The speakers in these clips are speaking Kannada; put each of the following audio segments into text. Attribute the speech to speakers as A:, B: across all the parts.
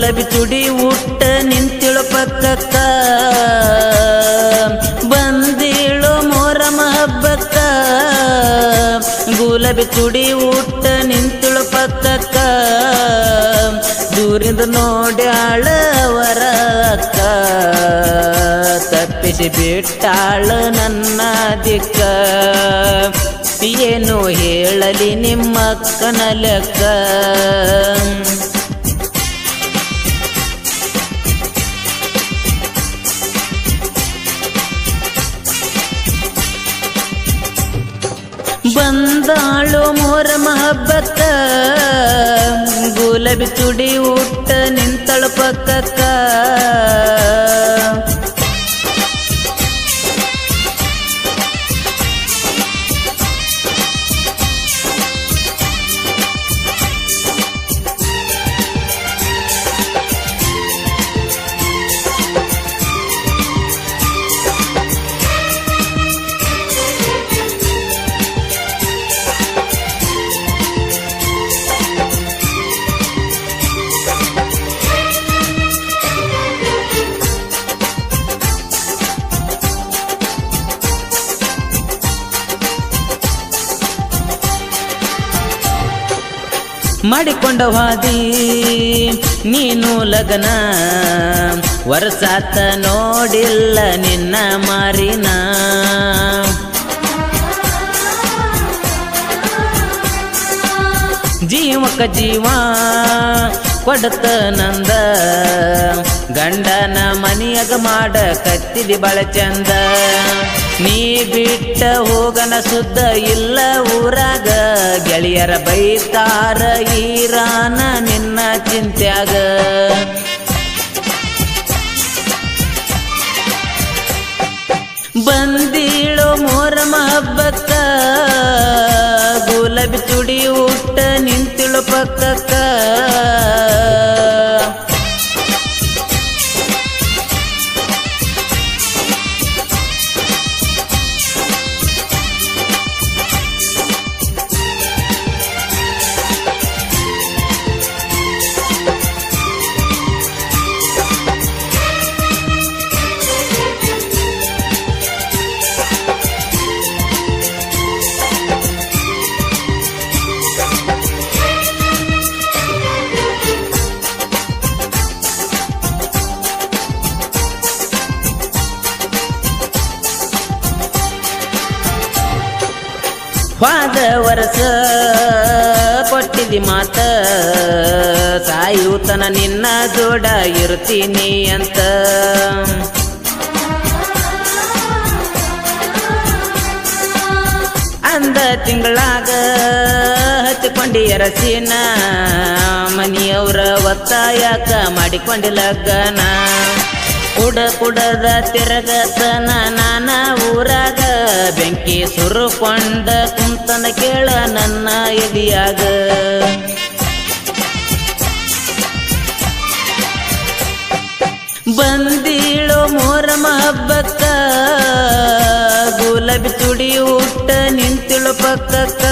A: ಗುಲಾಬಿ ಚುಡಿ ಊಟ ನಿಂತಿಳು ಪಕ್ಕಕ್ಕ. ಬಂದಿಳು ಮೋರಮ ಹಬ್ಬಕ್ಕ. ಗುಲಾಬಿ ಚುಡಿ ಊಟ ನಿಂತಿಳು ಪಕ್ಕಕ್ಕ. ದೂರಿಂದ ನೋಡಿ ಅವರ ಅಕ್ಕ. ತಪ್ಪಿಸಿ ಬಿಟ್ಟಾಳ ನನ್ನ ದಿಕ್ಕ. ಏನು ಹೇಳಲಿ ನಿಮ್ಮ ಅಕ್ಕನ ಲೆಕ್ಕ. ಬಂದಾಳು ಮಹಬ್ಬತ್ತ ಗುಲಾಬಿ ತುಡಿ ಉಟ್ಟ ನಿಂತಳ ಪಕ್ಕಕ್ಕ. ಮಾಡಿಕೊಂಡ ವಾದಿ ನೀನು ಲಗನ ವರ್ಷಾತ ನೋಡಿಲ್ಲ ನಿನ್ನ ಮಾರಿನ. ಜೀವಕ ಜೀವ ಕೊಡತ ನಂದ, ಗಂಡನ ಮನಿಯಾಗ ಮಾಡ ಕತ್ತಿದಿ ಬಳ ಚಂದ. ನೀ ಬಿಟ್ಟ ಹೋಗನ ಸುದ್ದ ಇಲ್ಲ ಊರಾಗ. ಗೆಳೆಯರ ಬೈತಾರ ಈರಾನ ನಿನ್ನ ಚಿಂತ್ಯಾಗ. ಬಂದೀಳೋ ಮೋರಮ ಹಬ್ಬಕ್ಕ ಗುಲಾಬಿ ಹೋದ ವರಸ ಕೊಟ್ಟಿದಿ ಮಾತ ಸಾಯುತನ ನಿನ್ನ ಜೋಡ ಇರ್ತೀನಿ ಅಂತ. ಅಂದ ತಿಂಗಳಾಗ ಹತ್ತಿಕೊಂಡಿ ಎರಸಿನ ಮನಿಯವ್ರ ಒತ್ತಾಯಕ ಮಾಡಿಕೊಂಡಿ ಲಗ್ಗನ ಕುಡ ಕುಡದ ತಿರಗತನ ನಾನ ಊರ ಸುರುಕೊಂಡ ಕುಂತನ ಕೇಳ ನನ್ನ ಎದಿಯಾಗ ಬಂದೀಳೋ ಮೋರಮ ಹಬ್ಬಕ್ಕ ಗುಲಾಬಿ ತುಡಿ ಉಟ್ಟ ನಿಂತಿಳು ಪಕ್ಕಕ್ಕ.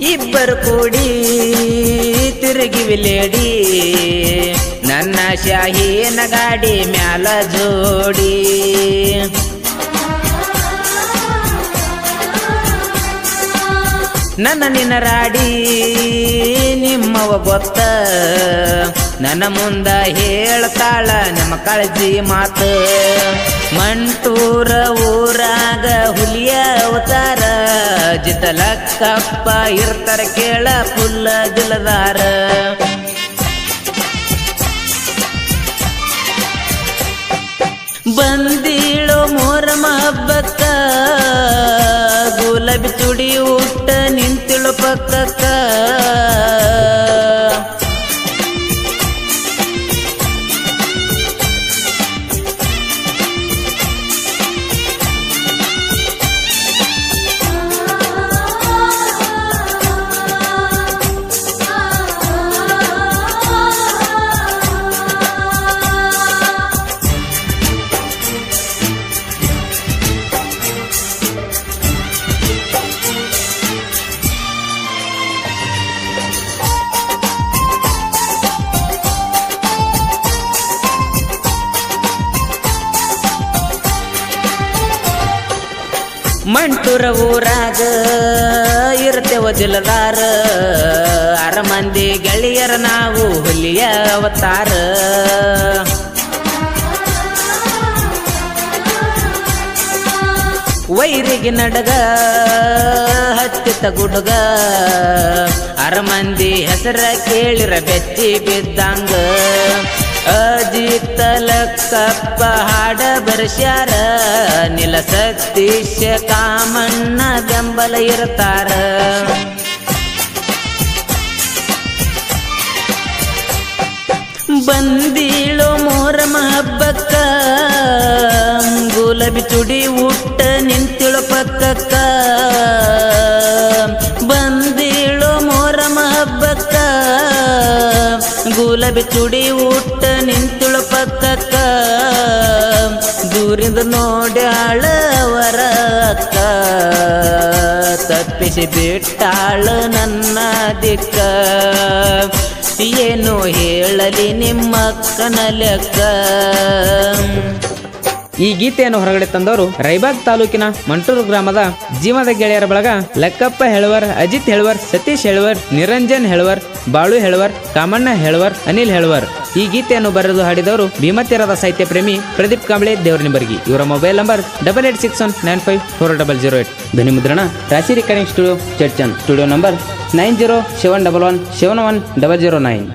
A: ಇಬ್ಬರು ಕೂಡಿ ತಿರುಗಿವಿಲೇಡಿ ನನ್ನ ಶಾಹಿನ ಗಾಡಿ ಮ್ಯಾಲ ಜೋಡಿ. ನನ್ನ ನಿನ್ನ ರಾಡಿ ನಿಮ್ಮವ ಗೊತ್ತ. ನನ್ನ ಮುಂದ ಹೇಳ್ತಾಳ ನಮ್ಮ ಕಾಳಜಿ ಮಾತು. ಮಂಟೂರ ಊರಾಗ ಹುಲಿಯ ಅವತಾರ. ಜಿತಲಕ್ಕಪ್ಪ ಇರ್ತಾರೆ ಕೇಳ ಪುಲ್ಲ ದಿಲದಾರ ಬಂದಿಳೋ ಮೋರಮ ಹಬ್ಬಕ್ಕ ಮಂಟೂರ ಊರಾಗ ಇರ್ತೇವ ದಿಲದಾರ. ಅರ ಮಂದಿ ಗೆಳೆಯರ ನಾವು ಹುಲಿಯ ಅವತಾರ. ವೈರಿಗೆ ನಡಗ, ಹತ್ತಿತ ಗುಡುಗ. ಅರಮಂದಿ ಹೆಸರ ಕೇಳಿರ ಬೆಚ್ಚಿ ಬಿದ್ದಂಗ. ಅಜಿತ ಲಕ್ಕಪ್ಪ ಹಾಡ ಬರ್ಸ್ಯಾರ ನಿಲ ಸತೀಶ ಕಾಮಣ್ಣ ಬೆಂಬಲ ಇರ್ತಾರ. ಬಂದಿಳೋ ಮೋರಮ ಹಬ್ಬಕ್ಕ ಗುಲಾಬಿ ಚುಡಿ ಉಟ್ಟ ನಿಂತಿಳು ಪಕ್ಕಕ್ಕ. ಬಂದಿಳೋ ಮೋರಮ ಹಬ್ಬಕ್ಕ ಗುಲಾಬಿ ಚುಡಿ ಊಟ ನಿಂತಿಳು ಪಕ್ಕಕ್ಕ ದೂರಿಂದ ನೋಡ್ಯಾಳ ಅವರ ಅಕ್ಕ ತಪ್ಪಿಸಿ ಬಿಟ್ಟಾಳ ನನ್ನ ದಿಕ್ಕ ಏನು ಹೇಳಲಿ ನಿಮ್ಮ ಅಕ್ಕನ ಲೆಕ್ಕ
B: ಈ ಗೀತೆಯನ್ನು ಹೊರಗಡೆ ತಂದವರು ರೈಬಾಗ್ ತಾಲೂಕಿನ ಮಂಟೂರು ಗ್ರಾಮದ ಜೀವದ ಗೆಳೆಯರ ಬಳಗ ಲಕ್ಕಪ್ಪ ಹೆಳವರ್, ಅಜಿತ್ ಹೆಳವರ್, ಸತೀಶ್ ಹೆಳವರ್, ನಿರಂಜನ್ ಹೆಳವರ್, ಬಾಳು ಹೆಳವರ್, ಕಾಮಣ್ಣ ಹೆಳವರ್, ಅನಿಲ್ ಹೆಳವರ್. ಈ ಗೀತೆಯನ್ನು ಬರೆದು ಹಾಡಿದವರು ಭೀಮತಿರದ ಸಾಹಿತ್ಯ ಪ್ರೇಮಿ ಪ್ರದೀಪ್ ಕಾಂಬ್ಳೆ ದೇವರನಿಬರ್ಗಿ ಇವರ mobile number double eight six one nine five four double zero eight. ಧ್ವನಿ ಮುದ್ರಣ, ರಾಶಿ recording studio, ಚರ್ಚನ್. Studio number nine zero seven double one seven one double zero nine.